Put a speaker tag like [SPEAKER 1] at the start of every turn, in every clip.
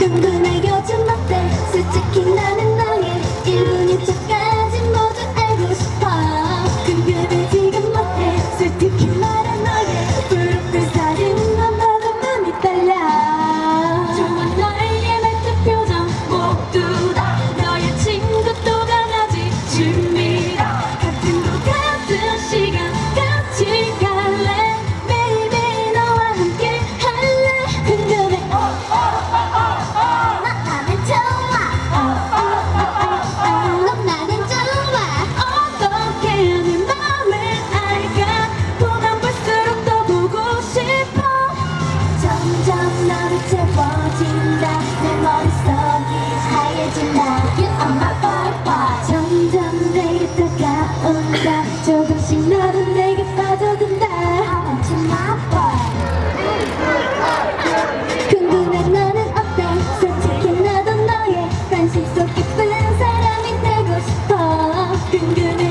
[SPEAKER 1] 等等 조금씩 너는 내게 빠져든다. 궁금해 너는 어때? 솔직히 나도 너의 관심 속 깊은 사람이 되고 싶어. 궁금해.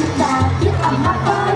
[SPEAKER 2] I'm You are my.